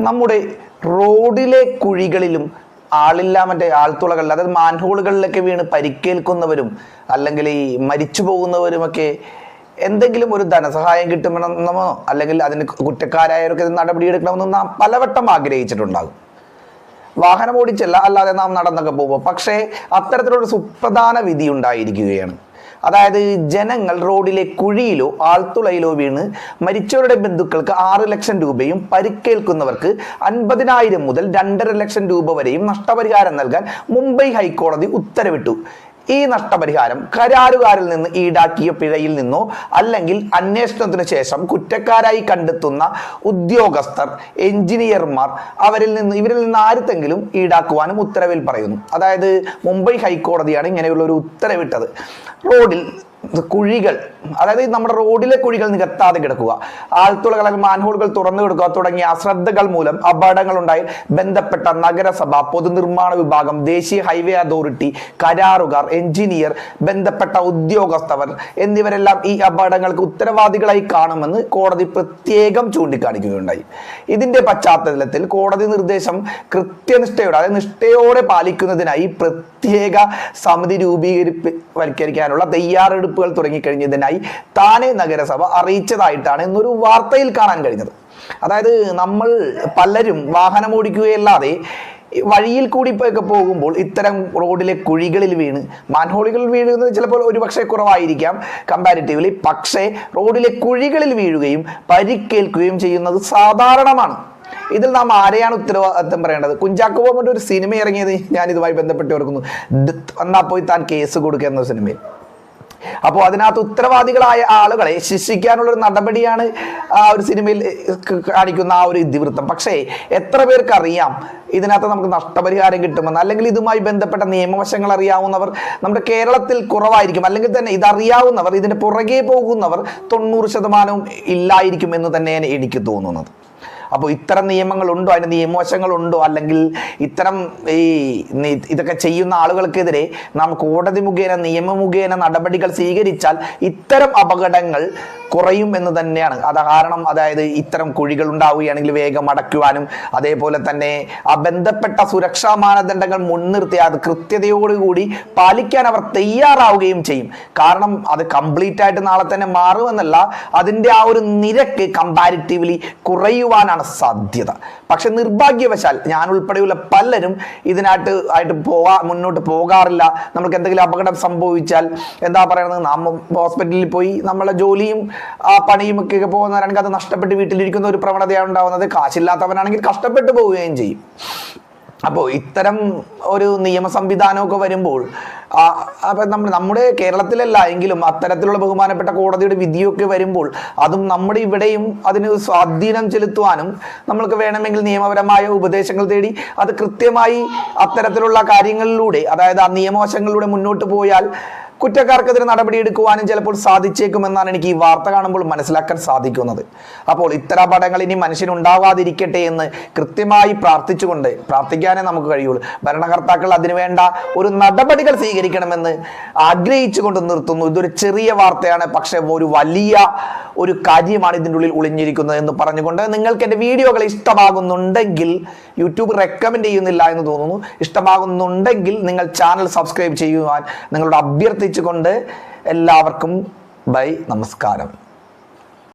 നമ്മുടെ റോഡിലെ കുഴികളിലും ആളില്ല മറ്റേ ആൾത്തുളകളിൽ അതായത് മാൻഹോളുകളിലൊക്കെ വീണ് പരിക്കേൽക്കുന്നവരും അല്ലെങ്കിൽ ഈ മരിച്ചു പോകുന്നവരുമൊക്കെ എന്തെങ്കിലും ഒരു ധനസഹായം കിട്ടുമെന്നോ അല്ലെങ്കിൽ അതിന് കുറ്റക്കാരായവർക്ക് നടപടിയെടുക്കണമെന്നോ നാം പലവട്ടം ആഗ്രഹിച്ചിട്ടുണ്ടാകും. വാഹനം ഓടിച്ചല്ല അല്ലാതെ നാം നടന്നൊക്കെ പോകുമ്പോൾ. പക്ഷേ അത്തരത്തിലൊരു സുപ്രധാന വിധി ഉണ്ടായിരിക്കുകയാണ്. അതായത് ജനങ്ങൾ റോഡിലെ കുഴിയിലോ ആൾത്തുളയിലോ വീണ് മരിച്ചവരുടെ ബന്ധുക്കൾക്ക് ആറ് ലക്ഷം രൂപയും പരിക്കേൽക്കുന്നവർക്ക് അൻപതിനായിരം മുതൽ രണ്ടര ലക്ഷം രൂപ വരെയും നഷ്ടപരിഹാരം നൽകാൻ മുംബൈ ഹൈക്കോടതി ഉത്തരവിട്ടു. ഈ നഷ്ടപരിഹാരം കരാറുകാരിൽ നിന്ന് ഈടാക്കിയ പിഴയിൽ നിന്നോ അല്ലെങ്കിൽ അന്വേഷണത്തിന് ശേഷം കുറ്റക്കാരായി കണ്ടെത്തുന്ന ഉദ്യോഗസ്ഥർ എഞ്ചിനീയർമാർ അവരിൽ നിന്ന് ഇവരിൽ നിന്ന് ആരുത്തെങ്കിലും ഈടാക്കുവാനും ഉത്തരവിൽ പറയുന്നു. അതായത് മുംബൈ ഹൈക്കോടതിയാണ് ഇങ്ങനെയുള്ള ഒരു ഉത്തരവിട്ടത്. റോഡിൽ കുഴികൾ അതായത് നമ്മുടെ റോഡിലെ കുഴികൾ നികത്താതെ കിടക്കുക. ആൾത്തുളകൾ അല്ലെങ്കിൽ മാൻഹോളുകൾ തുറന്നു കിടക്കുക തുടങ്ങിയ അശ്രദ്ധകൾ മൂലം അപകടങ്ങൾ ഉണ്ടായി. ബന്ധപ്പെട്ട നഗരസഭ പൊതുനിർമ്മാണ വിഭാഗം ദേശീയ ഹൈവേ അതോറിറ്റി കരാറുകാർ എഞ്ചിനീയർ ബന്ധപ്പെട്ട ഉദ്യോഗസ്ഥർ എന്നിവരെല്ലാം ഈ അപകടങ്ങൾക്ക് ഉത്തരവാദികളായി കാണുമെന്ന് കോടതി പ്രത്യേകം ചൂണ്ടിക്കാണിക്കുകയുണ്ടായി. ഇതിന്റെ പശ്ചാത്തലത്തിൽ കോടതി നിർദ്ദേശം കൃത്യനിഷ്ഠയോടെ അതായത് നിഷ്ഠയോടെ പാലിക്കുന്നതിനായി പ്രത്യേക സമിതി രൂപീകരിക്കാനുള്ള തയ്യാറെടുപ്പുകൾ തുടങ്ങിക്കഴിഞ്ഞതിനായി താനെ നഗരസഭ അറിയിച്ചതായിട്ടാണ് എന്നൊരു വാർത്തയിൽ കാണാൻ കഴിഞ്ഞത്. അതായത് നമ്മൾ പലരും വാഹനം ഓടിക്കുകയല്ലാതെ വഴിയിൽ കൂടി പോകുമ്പോൾ ഇത്തരം റോഡിലെ കുഴികളിൽ വീണ് മാൻഹോളുകൾ വീഴുന്നത് ചിലപ്പോൾ ഒരുപക്ഷെ കുറവായിരിക്കാം. കമ്പാരിറ്റീവ്ലി പക്ഷേ റോഡിലെ കുഴികളിൽ വീഴുകയും പരിക്കേൽക്കുകയും ചെയ്യുന്നത് സാധാരണമാണ്. ഇതിൽ നാം ആരെയാണ് ഉത്തരവാദിത്തം പറയേണ്ടത്? കുഞ്ചാക്കോ ബോബന്റെ ഒരു സിനിമ ഇറങ്ങിയത് ഞാൻ ഇതുമായി ബന്ധപ്പെട്ട് ഓർക്കുന്നു. എന്നാൽ എന്നാ പോയി താൻ കേസ് കൊടുക്കുക എന്ന സിനിമയിൽ. അപ്പോൾ അതിനകത്ത് ഉത്തരവാദികളായ ആളുകളെ ശിക്ഷിക്കാനുള്ള ഒരു നടപടിയാണ് ആ ഒരു സിനിമയിൽ കാണിക്കുന്ന ആ ഒരു ഇതിവൃത്തം. പക്ഷേ എത്ര പേർക്ക് അറിയാം ഇതിനകത്ത് നമുക്ക് നഷ്ടപരിഹാരം കിട്ടുമെന്ന്. അല്ലെങ്കിൽ ഇതുമായി ബന്ധപ്പെട്ട നിയമവശങ്ങൾ അറിയാവുന്നവർ നമ്മുടെ കേരളത്തിൽ കുറവായിരിക്കും. അല്ലെങ്കിൽ തന്നെ ഇതറിയാവുന്നവർ ഇതിന്റെ പുറകെ പോകുന്നവർ തൊണ്ണൂറ് ശതമാനവും ഇല്ലായിരിക്കും എന്ന് തന്നെയാണ് എനിക്ക് തോന്നുന്നത്. അപ്പോൾ ഇത്തരം നിയമങ്ങളുണ്ടോ? അതിന് നിയമവശങ്ങളുണ്ടോ? അല്ലെങ്കിൽ ഇത്തരം ഈ ഇതൊക്കെ ചെയ്യുന്ന ആളുകൾക്കെതിരെ നാം കോടതി മുഖേന നിയമ മുഖേന നടപടികൾ സ്വീകരിച്ചാൽ ഇത്തരം അപകടങ്ങൾ കുറയും എന്ന് തന്നെയാണ്. അത് കാരണം അതായത് ഇത്തരം കുഴികൾ ഉണ്ടാവുകയാണെങ്കിൽ വേഗം അടയ്ക്കുവാനും അതേപോലെ തന്നെ ആ ബന്ധപ്പെട്ട സുരക്ഷാ മാനദണ്ഡങ്ങൾ മുൻനിർത്തി അത് കൃത്യതയോടുകൂടി പാലിക്കാൻ അവർ തയ്യാറാവുകയും ചെയ്യും. കാരണം അത് കംപ്ലീറ്റ് ആയിട്ട് നാളെ തന്നെ മാറുമെന്നല്ല അതിന്റെ ആ ഒരു നിരക്ക് കമ്പാരിറ്റീവ്ലി കുറയുവാനാണ് സാധ്യത. പക്ഷെ നിർഭാഗ്യവശാൽ ഞാൻ ഉൾപ്പെടെയുള്ള പലരും ഇതിനായിട്ട് ആയിട്ട് പോവാ മുന്നോട്ട് പോകാറില്ല. നമുക്ക് എന്തെങ്കിലും അപകടം സംഭവിച്ചാൽ എന്താ പറയുന്നത് നാം ഹോസ്പിറ്റലിൽ പോയി നമ്മളെ ജോലിയും ആ പണിയും ഒക്കെ പോകുന്നവരാണെങ്കിൽ അത് നഷ്ടപ്പെട്ട് വീട്ടിലിരിക്കുന്ന ഒരു പ്രവണതയാണ് ഉണ്ടാവുന്നത്. കാശില്ലാത്തവനാണെങ്കിൽ കഷ്ടപ്പെട്ട് പോവുകയും ചെയ്യും. അപ്പോൾ ഇത്തരം ഒരു നിയമ സംവിധാനമൊക്കെ വരുമ്പോൾ അപ്പം നമ്മൾ നമ്മുടെ കേരളത്തിലല്ല എങ്കിലും അത്തരത്തിലുള്ള ബഹുമാനപ്പെട്ട കോടതിയുടെ വിധിയൊക്കെ വരുമ്പോൾ അതും നമ്മുടെ ഇവിടെയും അതിന് സ്വാധീനം ചെലുത്തുവാനും നമ്മൾക്ക് വേണമെങ്കിൽ നിയമപരമായ ഉപദേശങ്ങൾ തേടി അത് കൃത്യമായി അത്തരത്തിലുള്ള കാര്യങ്ങളിലൂടെ അതായത് ആ നിയമവശങ്ങളിലൂടെ മുന്നോട്ട് പോയാൽ കുറ്റക്കാർക്കെതിരെ നടപടിയെടുക്കുവാനും ചിലപ്പോൾ സാധിച്ചേക്കുമെന്നാണ് എനിക്ക് ഈ വാർത്ത കാണുമ്പോൾ മനസ്സിലാക്കാൻ സാധിക്കുന്നത്. അപ്പോൾ ഇത്തരം അപകടങ്ങൾ ഇനി മനുഷ്യനുണ്ടാവാതിരിക്കട്ടെ എന്ന് കൃത്യമായി പ്രാർത്ഥിച്ചുകൊണ്ട് പ്രാർത്ഥിക്കാനേ നമുക്ക് കഴിയുള്ളൂ. ഭരണകർത്താക്കൾ അതിനുവേണ്ട ഒരു നടപടികൾ സ്വീകരിക്കണമെന്ന് ആഗ്രഹിച്ചുകൊണ്ട് നിർത്തുന്നു. ഇതൊരു ചെറിയ വാർത്തയാണ് പക്ഷെ ഒരു വലിയ ഒരു കാര്യമാണ് ഇതിന്റെ ഉള്ളിൽ ഒളിഞ്ഞിരിക്കുന്നത് എന്ന് പറഞ്ഞുകൊണ്ട് നിങ്ങൾക്ക് എന്റെ വീഡിയോകൾ ഇഷ്ടമാകുന്നുണ്ടെങ്കിൽ യൂട്യൂബ് റെക്കമെൻഡ് ചെയ്യുന്നില്ല എന്ന് തോന്നുന്നു. ഇഷ്ടമാകുന്നുണ്ടെങ്കിൽ നിങ്ങൾ ചാനൽ സബ്സ്ക്രൈബ് ചെയ്യുവാൻ നിങ്ങളോട് അഭ്യർത്ഥിച്ചുകൊണ്ട് എല്ലാവർക്കും ബൈ നമസ്കാരം.